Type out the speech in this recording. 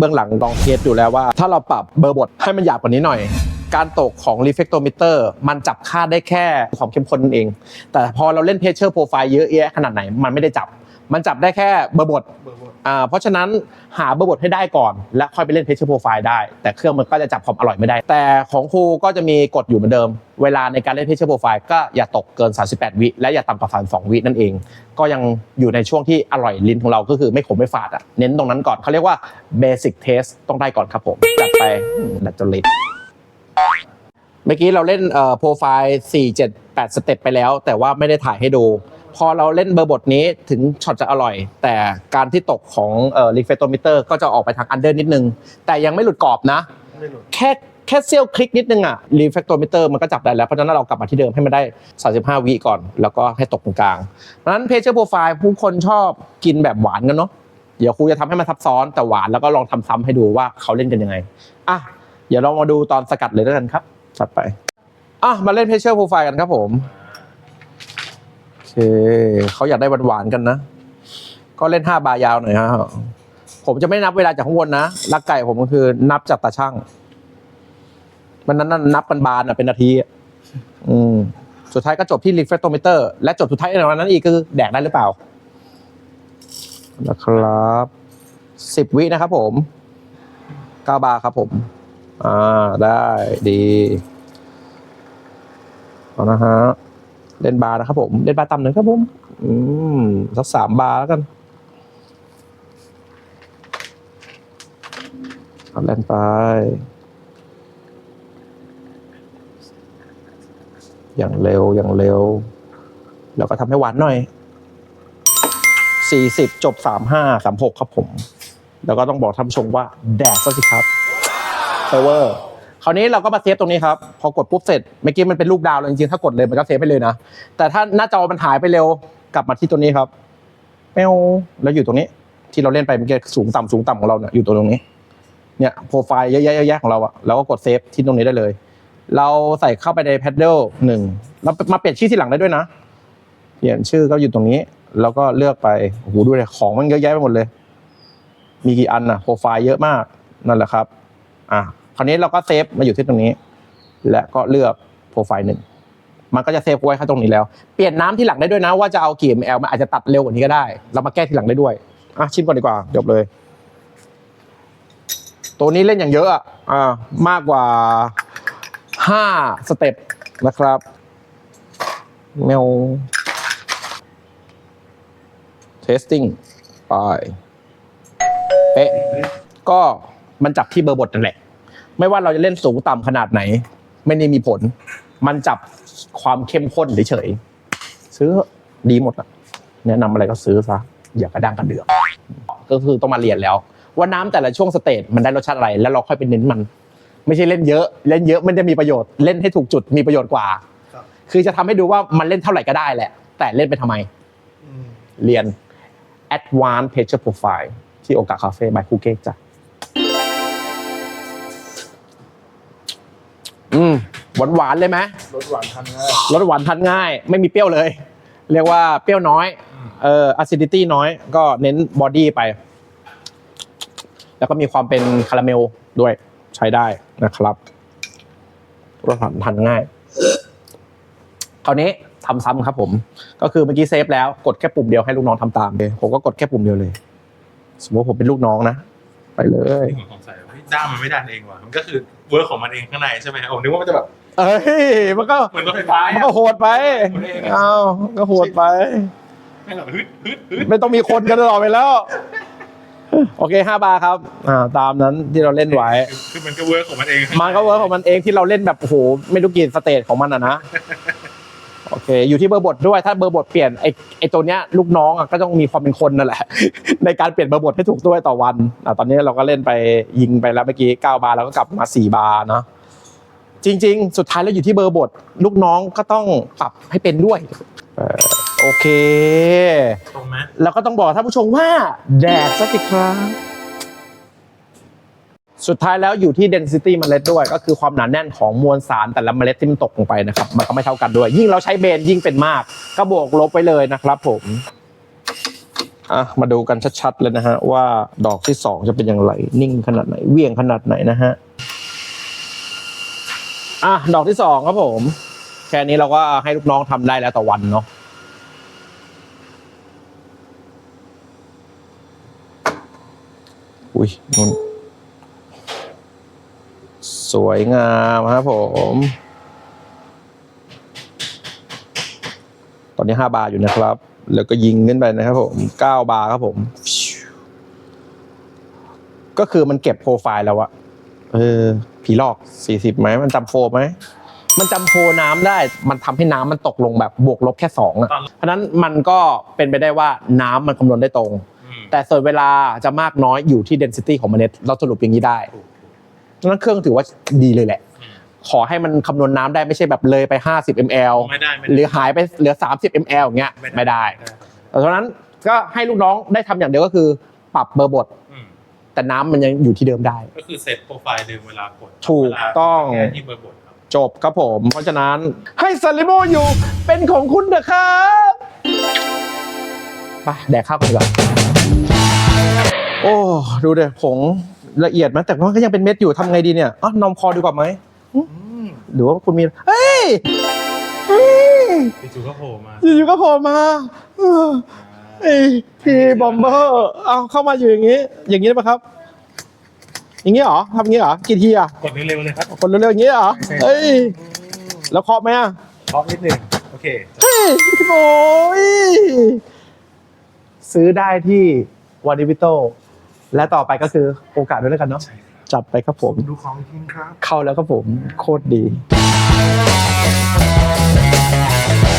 เบื้องหลังลองเทสอยู่แล้วว่า ถ้าเราปรับเบอร์บทให้มันหยาบกว่านี้หน่อยการตกของ reflectometer มันจับค่าได้แค่ความเข้มข้นนั่นเอง แต่พอเราเล่น pressure profile เยอะแยะขนาดไหน มันไม่ได้จับ มันจับได้แค่เบอร์บทเบอร์บทอ่าเพราะฉะนั้นหาเบอร์บทให้ได้ก่อน แล้วค่อยไปเล่น pressure profile ได้ แต่เครื่องมันก็จะจับความอร่อยไม่ได้ แต่ของครูก็จะมีกฎอยู่เหมือนเดิม เวลาในการเล่น pressure profile ก็อย่าตกเกิน 38 วิและอย่าต่ำกว่า32วินั่นเอง ก็ยังอยู่ในช่วงที่อร่อยลิ้นของเราก็คือไม่ขมไม่ฝาดอะเน้นตรงนั้นก่อนเขาเรียกว่า basic taste ต้องได้ก่อนครับผมจัดไปดัดจริตเมื่อกี้เราเล่นเอ่อโปรไฟล์ 4 7 8 สเต็ปไปแล้ว แต่ว่าไม่ได้ถ่ายให้ดู พอเราเล่นเบอร์บทนี้ถึงช็อตจะอร่อย แต่การที่ตกของเอ่อรีเฟโตมิเตอร์ก็จะออกไปทางอันเดอร์นิดนึง แต่ยังไม่หลุดกรอบนะ ไม่หลุด แค่แค่เซี่ยวคลิกนิดนึงอะรีเฟกโตมิเตอร์มันก็จับได้แล้ว เพราะฉะนั้นเรากลับมาที่เดิมให้มันได้ 35 วิก่อน แล้วก็ให้ตกตรงกลางเพราะฉะนั้นเพจเชอร์โปรไฟล์ผู้คนชอบกินแบบหวานกันเนาะเดี๋ยวครูจะทำให้มันซับซ้อนแต่หวานแล้วก็ลองทำซ้ำให้ดูว่าเขาเล่นกันยังไงอะเดี๋ยวเรามาดูตอนสกัดเลยแล้วกันครับจัดไปอะมาเล่นเพจเชอร์โปรไฟล์กันครับผมโอ เคเขาอยากได้หวานๆกันนะ ก็เล่น5บาร์ยาวหน่อยฮะผมจะไม่นับเวลาจากข้างบนนะลักไก่ผมก็คือนับจากตาช่าง มันนั้นนะนับกันบานอะเป็นนาทีอืมสุดท้ายก็จบที่ reflectometer และจบสุดท้ายในวันนั้นอีกคือแดกได้หรือเปล่า นะครับสิบวินะครับผมเก้าบาร์ครับผม อ่า ได้ดีเอานะฮะ เล่นบาร์นะครับผมเล่นบาร์ต่ำหนึ่งครับผม อืมสักสามบาร์แล้วกันเอาเล่นไป อย่างเร็วอย่างเร็ว แล้วก็ทำให้หวานหน่อย40จบ35 36ครับผม แล้วก็ต้องบอกท่านผู้ชมว่า แดกซะสิครับเซร์ฟเวอร์ คราวนี้เราก็มาเซฟตรงนี้ครับ พอกดปุ๊บเสร็จเมื่อกี้มันเป็นรูปดาวเลยจริงๆถ้ากดเลยมันก็เซฟไปเลยนะ แต่ถ้าหน้าจอมันหายไปเร็วกลับมาที่ตัวนี้ครับแป้วแล้วอยู่ตรงนี้ ที่เราเล่นไปเมื่อกี้สูงต่ำสูงต่ำของเราเนี่ยอยู่ตัวตรงนี้เนี่ยโปรไฟล์เยอะๆๆๆของเราอะเราก็กดเซฟที่ตรงนี้ได้เลย เราใส่เข้าไปในแพดเดิลหนึ่งเรามาเปลี่ยนชื่อที่หลังได้ด้วยนะเปลี่ยนชื่อก็อยู่ตรงนี้ แล้วก็เลือกไปโอ้โหดูเลยของมันเยอะแยะไปหมดเลย มีกี่อันนะโปรไฟล์เยอะมากนั่นแหละครับ อะ ราวนี้เราก็เซฟมาอยู่ที่ตรงนี้ และก็เลือกโปรไฟล์หนึ่งมันก็จะเซฟไว้แค่ตรงนี้แล้ว เปลี่ยนน้ำที่หลังได้ด้วยนะว่าจะเอากี่ ml มันอาจจะตัดเร็วกว่านี้ก็ได้ เรามาแก้ที่หลังได้ด้วยอะชิมก่อนดีกว่าจบเลย ตัวนี้เล่นอย่างเยอะอะอ่ามากกว่าห้าสเต็ปนะครับแมว testing ไปเป๊ะก็มันจับที่เบอร์บทนั่นแหละ ไม่ว่าเราจะเล่นสูงต่ำขนาดไหน ไม่ได้มีผล มันจับความเข้มข้นเฉยๆซื้อดีหมดอะแนะนำอะไรก็ซื้อซะอย่ากระด้างกระเดือกก็คือต้องมาเรียนแล้ว ว่าน้ำแต่ละช่วงสเตจมันได้รสชาติอะไรแล้วเราค่อยไปเน้นมัน ไม่ใช่เล่นเยอะ เล่นเยอะมันจะมีประโยชน์เล่นให้ถูกจุดมีประโยชน์กว่า ครับ คือจะทำให้ดูว่ามันเล่นเท่าไหร่ก็ได้แหละ แต่เล่นไปทำไม อืม เรียน Advanced Picture Profile ที่โอกาคาเฟ่บายคูเก้จ้ะ หวานหวานๆเลยไหมรสหวานทานง่ายรสหวานทานง่าย ไม่มีเปรี้ยวเลย เรียกว่าเปรี้ยวน้อยเอ่อ acidity น้อย ก็เน้นบอดี้ไป แล้วก็มีความเป็นคาราเมลด้วยใช้ได้นะครับรสหวานทานง่ายคราวนี้ทำซ้ำครับผม ก็คือเมื่อกี้เซฟแล้วกดแค่ปุ่มเดียวให้ลูกน้องทำตามเลยผมก็กดแค่ปุ่มเดียวเลย สมมติผมเป็นลูกน้องนะ ไปเลย ผมสงสัยว่าเฮ้ยด้ามมันไม่ดันเองว่ะมันก็คือเวิร์กของมันเองข้างในใช่ไหมครับผมนึกว่ามันจะแบบเอ้ยมันก็เหมือนรถไฟฟ้ามันอะ ก็โหดไปโหดเองอะ เอาก็โหดไปไม่แบบฮึดฮึดฮึดไม่ต้องมีคนกันตลอดไปแล้ว โอเคห้าบาร์ครับ อ่า ตามนั้นที่เราเล่นไว้ คือคือมันก็เวิร์กของมันเองมันก็เวิร์กของมันเองที่เราเล่นแบบโอ้โหไม่รู้กี่สเตจของมันอะนะ โอเค อยู่ที่เบอร์บทด้วยถ้าเบอร์บทเปลี่ยนไอไอตัวเนี้ยลูกน้องอะก็ต้องมีความเป็นคนนั่นแหละ ในการเปลี่ยนเบอร์บทให้ถูกด้วยต่อวันอะตอนนี้เราก็เล่นไปยิงไปแล้วเมื่อกี้ 9 บาร์แล้วก็กลับมา 4 บาร์เนาะจริง ๆ สุดท้ายแล้วอยู่ที่เบอร์บทลูกน้องก็ต้องปรับให้เป็นด้วยเอ่อโอเค ตรงไหมแล้วก็ต้องบอกท่านผู้ชมว่าแดดสักทีครับ สุดท้ายแล้วอยู่ที่ density เมล็ดด้วย ก็คือความหนาแน่นของมวลสารแต่ละเมล็ดที่มันตกลงไปนะครับ มันก็ไม่เท่ากันด้วย ยิ่งเราใช้เบนยิ่งเป็นมาก ก็บวกลบไปเลยนะครับผมอะมาดูกันชัดๆเลยนะฮะ ว่าดอกที่สองจะเป็นอย่างไร นิ่งขนาดไหนเวี่ยงขนาดไหนนะฮะอะดอกที่สองครับผม แค่นี้เราก็ให้ลูกน้องทำได้แล้วต่อวันเนาะอุ้ยนุ่น สวยงามครับผม ตอนนี้ห้าบาร์อยู่นะครับ แล้วก็ยิงขึ้นไปนะครับผมเก้าบาร์ครับผม ก็คือมันเก็บโปรไฟล์แล้วอะเออ ผีหลอกสี่สิบไหม มันจำโฟไหม มันจำโฟน้ำได้ มันทำให้น้ำมันตกลงแบบบวกลบแค่สองอะตอนเพราะฉะนั้นมันก็เป็นไปได้ว่าน้ำมันคำนวณได้ตรงอืมแต่ส่วนเวลาจะมากน้อยอยู่ที่ density ของเมล็ดเราสรุปอย่างนี้ได้ถูก ดังนั้นเครื่องถือว่าดีเลยแหละอืมขอให้มันคำนวณน้ำได้ไม่ใช่แบบเลยไป 50 ml ไม่ได้ไม่หรืได้อหายไปเหลือ 30 ml อย่างเงี้ยไม่ได้ เพราะฉะนั้นก็ให้ลูกน้องได้ทำอย่างเดียวก็คือ ปรับเบอร์บท อืมแต่น้ำมันยังอยู่ที่เดิมได้ ก็คือเซตโปรไฟล์เดิมเวลากดถูกต้อง เวลาแก้ที่เบอร์บทครับ จบครับผม เพราะฉะนั้นให้ซันลิโมอยู่เป็นของคุณเถอะครับไปแดกข้าวกันดีกว่าโอ้ ดูเดี๋ยผง ละเอียดไหมแต่ว่าก็ยังเป็นเม็ดอยู่ทำไงดีเนี่ยอ๋อนมคอดีกว่าไหมอืมหรือว่าคุณมีเฮ้ยเฮ้ยจู่ๆก็โผล่มาอยู่ๆก็โผล่มาเออเอ้ยพี่บอมเบอร์เอาเข้ามาอยู่อย่างนี้ อย่างนี้ได้ปะครับ อย่างนี้เหรอทำอย่างนี้เหรอกี่ทีอะกดเร็วๆเลยครับคนเร็วๆอย่างนี้เหรอเฮ้ยแล้วเคาะไหมอะเคาะนิดหนึ่งโอเคเฮ้ยโอ้ยซื้อได้ที่วานิวิโต และต่อไปก็คือโอกาสด้วยแล้วกันเนาะใช่ครับจัดไปครับผม ดูของจริงครับ เข้าแล้วครับผม โคตรดีค